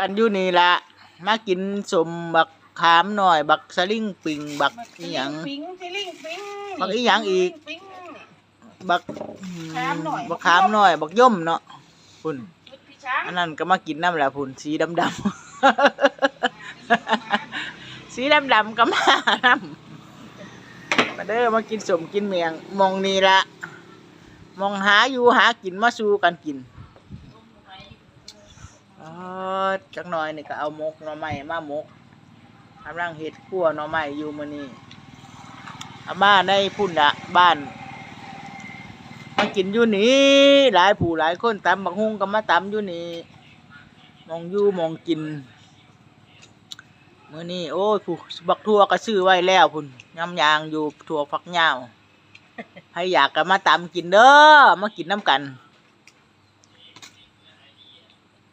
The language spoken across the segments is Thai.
กันอยู่นี่ละมากินสมบักขามหน่อย บักสลิงปิงบักอีหยังปิงซิลิงปิงบักอีหยังอีก ปิงบักขามหน่อย บักขามหน่อย บักย่อมเนาะพุ่นชุดพี่ช้างอันนั้นก็มากินน้ำแหละพุ่นสีดำดำ สีดำดำก็มาน้ำมาเด้อมากินสมกินเมียงมองนี่ละมองหาอยู่หากินมาสู้กันกิน อ๋อจักหน่อยนี่ก็เอามกหน่อไม้มามกกำลังเห็ดขั่วหน่อไม้อยู่มื้อนี้อามาในพุ่นละบ้านมากินอยู่นี่หลายผู้หลายคนตำบักฮุงก็มาตำอยู่นี่มองอยู่มองกินมื้อนี้โอ้ยผู้บักทั่วก็ซื้อไว้แล้วพุ่นยำยางอยู่ถั่วฝักยาวใครอยากก็มาตำกินเด้อมากินน้ำกัน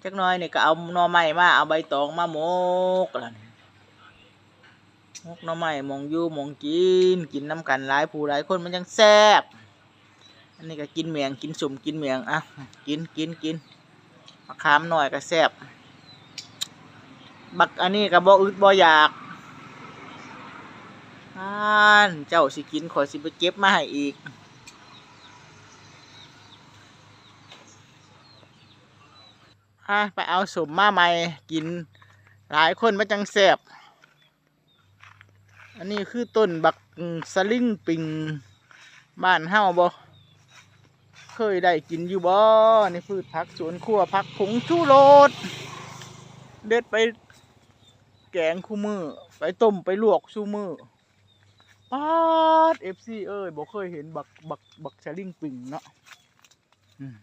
จักหน้อยนี่ก็เอาหน่อไม้มาเอาใบตองมาหมกแล้วนี่มกหน่อไม้มองอยู่มองกินกินน้ำกันหลายผู้หลายคนมันยังแซ่บอันนี้ก็กินเมียงกินสุ่มกินเมียงอะกินกินกินมะขามหน่อยก็แซ่บบักอันนี้ก็บ่อึดบ่อยากอ่านเจ้าสิกินขอสิไปเก็บมาให้อีก อะไปเอาสมมาใหม่กินหลายคนมาจังแซ่บอันนี้คือต้นบักสลิงปิงบ้านเฮาบ่เคยได้กินอยู่บ่นี่พืชผักสวนครัวผักผงชูโรสเด็ดไปแกงคู่มือ ไปต้มไปลวกชูมือปาดเอฟซีเอ้ยบ่เคยเห็นบักบักบักชะลิงปิงเนาะอืม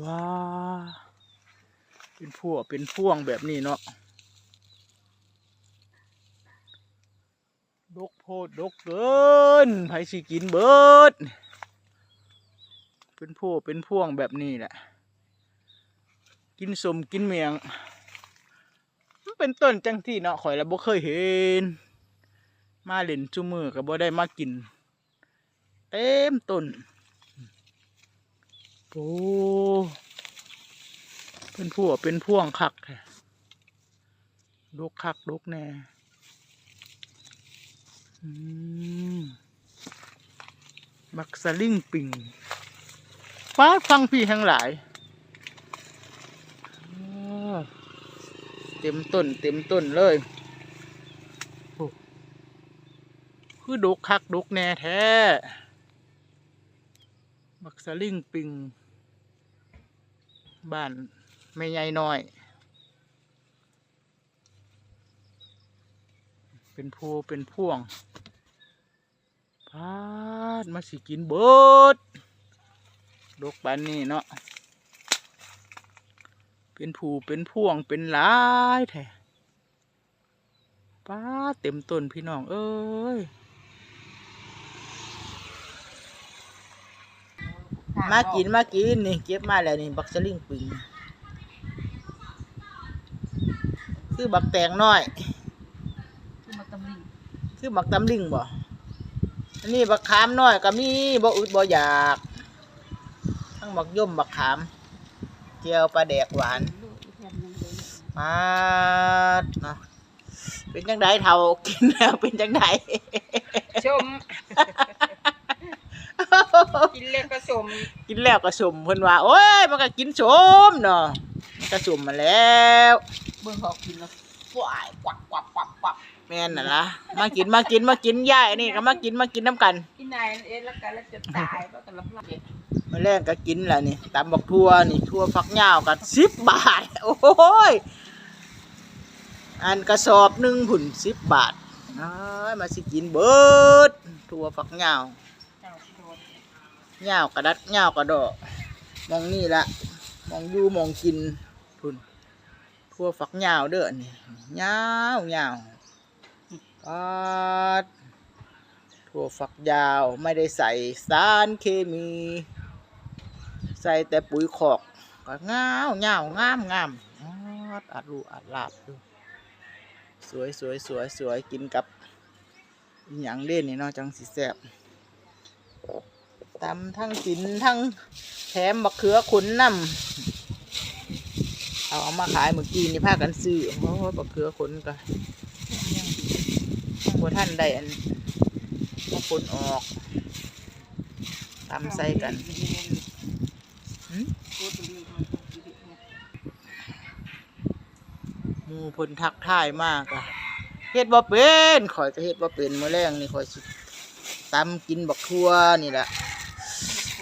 ว้าเป็นพวกเป็นพ่วงแบบนี้เนาะดกโพดดกเกินไผสิกินเบิด เป็นพวกเป็นพ่วงแบบนี้แหละ กินสมกินเมียง มันเป็นต้นจังที่เนาะข่อยละบ่เคยเห็น มาเล่นจุมือก็บ่ได้มากิน เต็มต้น โอ้เป็นพวกเป็นพ่วงคักแท้ดกคักดกแน่มบักสลิงปิงฟ้าฟังพี่ทั้งหลาย เต็มต้น เต็มต้นเลยโอ้คือดกคักดกแน่แท้บักสลิงปิง บ้านไม่ใหญ่น้อย เป็นพูเป็นพ่วงพาดมาสิกินเบิดดกปานนี้เนาะเป็นผูเป็นพ่วงเป็นหลายแท้ป้าเต็มต้นพี่น้องเอ้ย มากินมากินนี่เก็บมาแล้วนี่บักสลิงปิงคือบักแตงน้อย คือมาตำลิงคือบักตำลิงบ่อันนี้บักขามน้อยก็มีบ่อึดบ่อยาก ทั้งบักย่อมบักขามเจียวปลาแดกหวานลูกอีแทนยังเลยมาดเนาะเป็นจังไดเท่ากินแล้วเป็นจังไดชม กินเล็กก็ชมกินแล้วก็สมเพิ่นว่าโอ้ยมันก็กินสมเนาะมันก็สมมาแล้วเบิ่งเขากินแล้วกวายกวักกวักกวักกวักแม่นน่ะล่ะมากินมากินมากินย่ายนี่ก็มากินมากินน้ำกันที่นายเอ็นแล้วกันแล้วจะตายเพราะกันละพลังมาแรกก็กินแหละนี่ตำบักทั่วนี่ทั่วฟักยาวกันสิบบาท โอ้ยอันกระสอบหนึ่งผุนสิบบาทอ้ายมาสิกินเบิดทั่วฟักยาวเจ้าโดน ยาวกระดัดยาวกระดอกมองนี่ละมองอยู่มองกินพุ่นทั่วฝักยาวเด้อนี่ยาวยาวปัดทั่วฝักยาวไม่ได้ใส่สารเคมี ใส่แต่ปุ๋ยขอกก็งาวยาวงามงามอัดอัดรูอัดลาบดูสวยสวยสวยสวยกินกับอหย่างเล่นนี่เนาะจังสิแซ่บ ตำทั้งกินทั้งแถมบักเขือขุนน้ำเอาเอามาขายเมื่อกี้นี่พากันซื้อเพราะว่าบักเขือขนก็บัท่านได้อันมาขนออกตำใส่กันหมูพนทักทายมากอะเฮ็ดบ่เป็นข่อยจะเฮ็ดบ่เป็นมื้อแรงนี่ข่อยสิตำกินบักทั่วนี่แหละ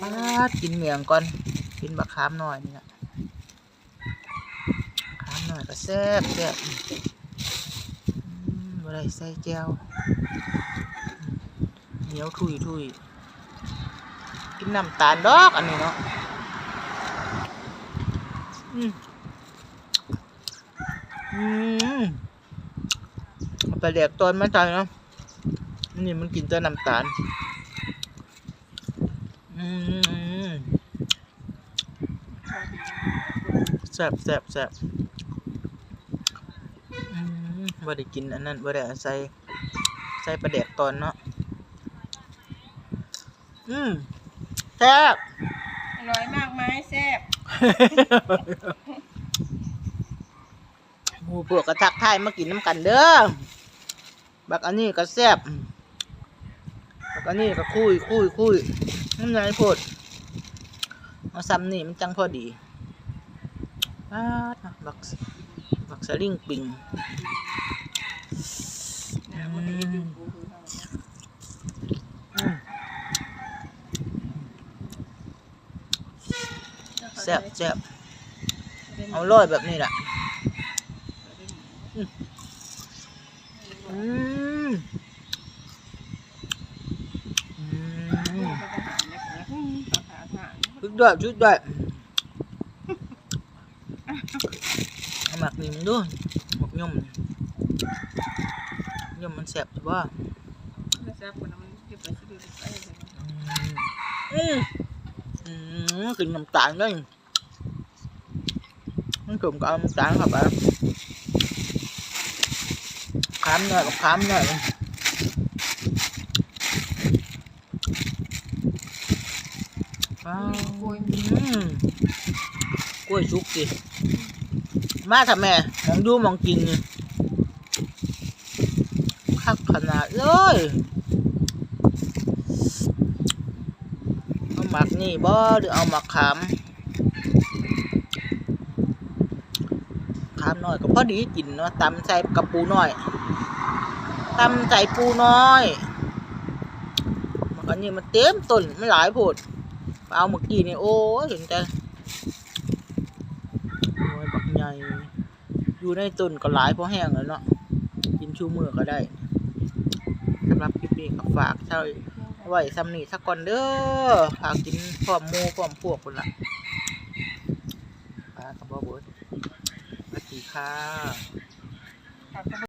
ปาดกินเมียงก่อนกินบักขามหน่อยนี่แหละขามหน่อยก็แซ่บแซ่บอืมบ่ได้ใส่แก้วเหนียวทุยทุยกินน้ำตาลดอกอันนี้เนาะอืมอืมเอาแดกตอนมาใจเนาะนี่มันกินแต่น้ำตาล แซ่บแซ่บแซ่บอืมบ่ได้กินอันนั้นบ่ได้ใส่ใส่ปลาแดกตอนเนาะ อืมแซ่บอร่อยมากไหมแซ่บหมูพวกกระทักทายมากินน้ำกันเด้อ บักอันนี้ก็แซ่บบั กอันนี้ก็คุยคุยคุยน้ำลายพดเอาซ้ำนี่มันจังพอดีปาดนะบักบักสลิงปิงแซ่บแซ่บเอาร้อยแบบนี้แหละอืมอืม ชุดด้วยชุดด้วยเอาหมักนี่มึงดูหมักย่อมย่อมมันแสบถูกป่ะอืมอืมกินน้ำตาลด้วยมันผมก็เอาน้ำตาลเข้าไปขามหน่อยกับขามหน่อยอ้าวอืม กล้วยชุกสิมาทำแม่มองดูมองกินคักขนาดเลยเอาหมักนี่บ่หรือเอาหมักขามขามหน่อยก็พอดีกินเนาะตำใส่กระปูน้อยตำใส่ปูน้อย มันก็นี่มันเต็มต้นไม่หลายโพด เอาเมื่อกี้นี่โอ้เห็นแต่โอ้ยบักใหญ่ อยู่ในต้นก็หลายเพราะแห้งแล้วเนาะ กินชูมือก็ได้สำหรับคลิปนี้ก็ฝากเท่าไว้ซ้ำนี่สักก่อนเด้อฝากกินพร้อมมูพร้อมพวกคนละปลากระบอกเบิดสวัสดีค่ะ